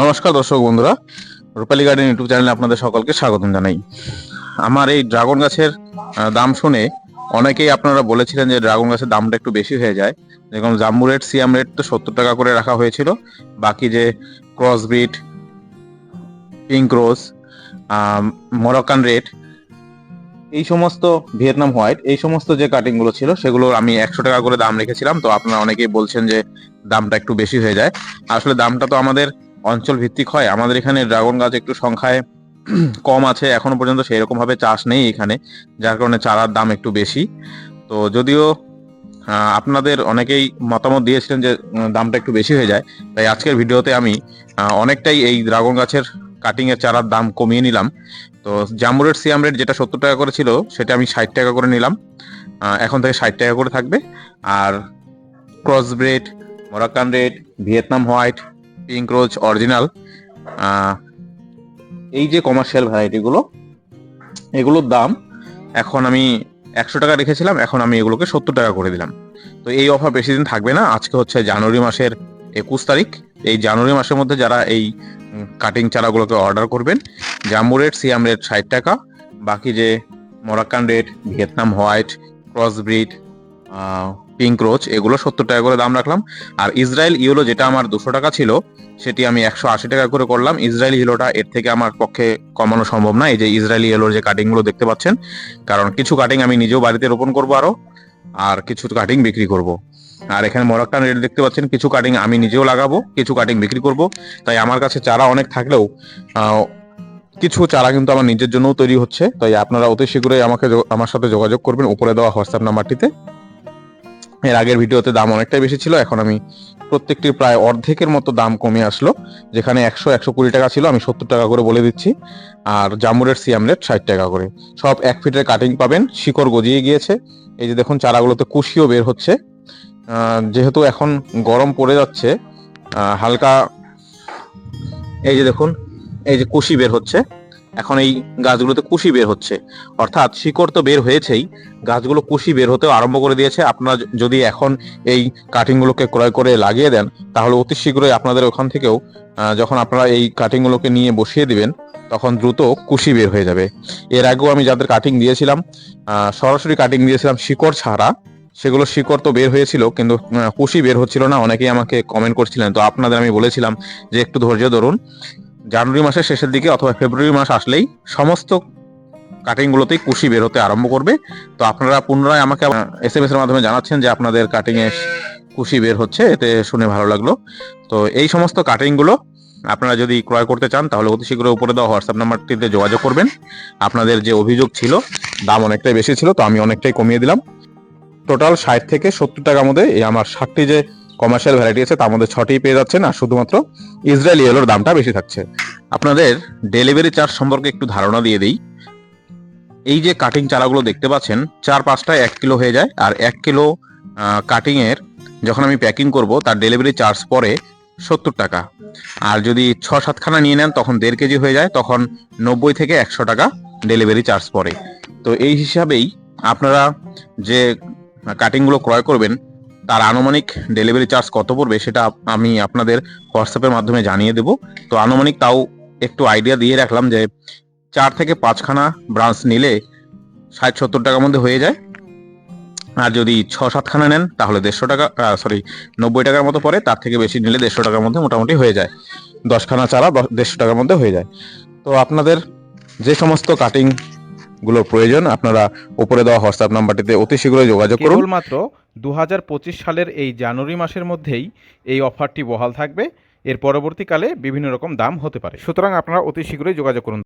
নমস্কার দর্শক বন্ধুরা। রূপালী গার্ডেন ইউটিউব চ্যানেলে আপনাদের সকলকে স্বাগতম জানাই। আমার এই ড্রাগন গাছের দাম শুনে অনেকেই আপনারা বলেছিলেন যে ড্রাগন গাছের দামটা একটু বেশি হয়ে যায়। যেরকম জাম্বু রেট, সিয়াম রেট তো সত্তর টাকা করে রাখা হয়েছিল। বাকি যে cross breed pink rose Moroccan red এই সমস্ত ভিয়েতনাম হোয়াইট, এই সমস্ত যে কাটিংগুলো ছিল, সেগুলো আমি একশো টাকা করে দাম রেখেছিলাম। তো আপনারা অনেকেই বলছেন যে দামটা একটু বেশি হয়ে যায়। আসলে দামটা তো আমাদের অঞ্চল ভিত্তিক হয়। আমাদের এখানে ড্রাগন গাছ একটু সংখ্যায় কম আছে, এখনও পর্যন্ত সেই রকম ভাবে চাষ নেই এখানে, যার কারণে চারার দাম একটু বেশি। তো যদিও আপনাদের অনেকেই মতামত দিয়েছিলেন যে দামটা একটু বেশি হয়ে যায়, তাই আজকের ভিডিওতে আমি অনেকটাই এই ড্রাগন গাছের কাটিং এর চারার দাম কমিয়ে নিলাম। তো জাম্বুরের সিয়াম রেট যেটা সত্তর টাকা করে ছিল, সেটা আমি ষাট টাকা করে নিলাম। এখন থেকে ষাট টাকা করে থাকবে। আর cross breed Moroccan red, Vietnam white rose original এই যে কমার্শিয়াল ভ্যারাইটিগুলো এগুলোর দাম এখন আমি একশো টাকা রেখেছিলাম, এখন আমি এগুলোকে সত্তর টাকা করে দিলাম। তো এই অফার বেশি দিন থাকবে না, আজকে হচ্ছে জানুয়ারি মাসের একুশ তারিখ। এই জানুয়ারি মাসের মধ্যে যারা এই কাটিং চারাগুলোকে অর্ডার করবেন, জাম্বু রেট, সিয়াম রেট ষাট টাকা, বাকি যে Moroccan red Vietnam white cross breed pink rose এগুলো সত্তর টাকা করে দাম রাখলাম। আর ইসরায়েল ইউলো যেটা আমার দুশো টাকা ছিল, সেটি আমি একশো আশি টাকা করে করলাম। ইসরায়েল ইয়েলোটা এর থেকে আমার পক্ষে কমানো সম্ভব না, এই যে ইসরায়েলি ইয়েলোর যে কাটিংগুলো দেখতে পাচ্ছেন। কারণ কিছু কাটিং আমি নিজেও বাড়িতে রোপণ করব আরও, আর কিছু কাটিং বিক্রি করব। আর এখানে মরাক্কান রেট দেখতে পাচ্ছেন, কিছু কাটিং আমি নিজেও লাগাবো, কিছু কাটিং বিক্রি করব। তাই আমার কাছে চারা অনেক থাকলেও কিছু চারা কিন্তু আমার নিজের জন্যও তৈরি হচ্ছে। তাই আপনারা অতি শীঘ্রই আমাকে আমার সাথে যোগাযোগ করবেন, উপরে দেওয়া হোয়াটসঅ্যাপ নাম্বারটিতে। এর আগের ভিডিওতে দাম অনেকটাই বেশি ছিল, এখন আমি প্রত্যেকটির প্রায় অর্ধেকের মতো দাম কমে আসলো, যেখানে একশো একশো কুড়ি টাকা ছিল, আমি সত্তর টাকা করে বলে দিচ্ছি। আর জামুরের সিয়াম রেট ষাট টাকা করে। সব এক ফিটের কাটিং পাবেন, শিকড় গজিয়ে গিয়েছে। এই যে দেখুন, চারাগুলোতে কুশিও বের হচ্ছে। যেহেতু এখন গরম পড়ে যাচ্ছে হালকা, এই যে দেখুন, এই যে কুশি বের হচ্ছে। এখন এই গাছগুলোতে কুশি বের হচ্ছে। অর্থাৎ শিকড় তো বের হয়েছেই, গাছগুলো কুশি বের হতেও আরম্ভ করে দিয়েছে। আপনারা যদি এখন এই কাটিংগুলোকে ক্রয় করে লাগিয়ে দেন, তাহলে অতি শীঘ্রই আপনাদের ওখান থেকেও যখন আপনারা এই কাটিংগুলোকে নিয়ে বসিয়ে দিবেন, তখন দ্রুত কুশি বের হয়ে যাবে। এর আগেও আমি যাদের কাটিং দিয়েছিলাম সরাসরি কাটিং দিয়েছিলাম শিকড় ছাড়া। সেগুলো শিকড় তো বের হয়েছিল, কিন্তু কুশি বের হচ্ছিল না। অনেকেই আমাকে কমেন্ট করছিলেন। তো আপনাদের আমি বলেছিলাম যে, একটু ধৈর্য ধরুন। জানুয়ারি মাসের শেষের দিকে অথবা ফেব্রুয়ারি মাস আসলেই সমস্ত কাটিংগুলোতেই কুশি বের হতে আরম্ভ করবে। তো আপনারা পুনরায় আমাকে এস এম এস এর মাধ্যমে জানাচ্ছেন যে আপনাদের কাটিং এ কুশি বের হচ্ছে, এতে শুনে ভালো লাগল। তো এই সমস্ত কাটিংগুলো আপনারা যদি ক্রয় করতে চান, তাহলে অতি শীঘ্র উপরে দেওয়া হোয়াটসঅ্যাপ নাম্বারটিতে যোগাযোগ করবেন। আপনাদের যে অভিযোগ ছিল, দাম অনেকটাই বেশি ছিল, তো আমি অনেকটাই কমিয়ে দিলাম। টোটাল ষাট থেকে সত্তর টাকার মধ্যে এই আমার ষাটটি যে কমার্শিয়াল ভ্যারাইটি আছে, তার মধ্যে ছটি পেয়ে যাচ্ছেন আর শুধুমাত্র ইসরায়েল ইয়েলোর দামটা বেশি থাকছে। আপনাদের ডেলিভারি চার্জ সম্পর্কে একটু ধারণা দিয়ে দিই। এই যে কাটিং চারাগুলো দেখতে পাচ্ছেন, চার পাঁচটায় এক কিলো হয়ে যায় আর এক কিলো কাটিং এর যখন আমি প্যাকিং করব, তার ডেলিভারি চার্জ পড়ে সত্তর টাকা। আর যদি ছ সাতখানা নিয়ে নেন, তখন দেড় কেজি হয়ে যায়, তখন নব্বই থেকে একশো টাকা ডেলিভারি চার্জ পড়ে তো এই হিসাবেই আপনারা যে কাটিংগুলো ক্রয় করবেন তার আনুমানিক ডেলিভারি চার্জ কত পড়বে সেটা আমি আপনাদের হোয়াটসঅ্যাপের মাধ্যমে জানিয়ে দেব। তো আনুমানিক তাও একটু আইডিয়া দিয়ে রাখলাম যে চার থেকে পাঁচখানা ব্রাঞ্চ নিলে ষাট সত্তর টাকার মধ্যে হয়ে যায়। আর যদি ছ সাতখানা নেন তাহলে দেড়শো টাকা সরি নব্বই টাকার মতো পড়ে, তার থেকে বেশি নিলে দেড়শো টাকার মধ্যে মোটামুটি হয়ে যায়। দশখানা চারা দেড়শো টাকার মধ্যে হয়ে যায়। তো আপনাদের যে সমস্ত কাটিংগুলোর প্রয়োজন আপনারা উপরে দেওয়া হোয়াটসঅ্যাপ নাম্বারটিতে অতি শীঘ্রই যোগাযোগ করুন। কেবলমাত্র দু হাজার পঁচিশ সালের এই জানুয়ারি মাসের মধ্যেই এই অফারটি বহাল থাকবে। এর পরবর্তীকালে বিভিন্ন রকম দাম হতে পারে। সুতরাং আপনারা অতি শীঘ্রই যোগাযোগ করুন।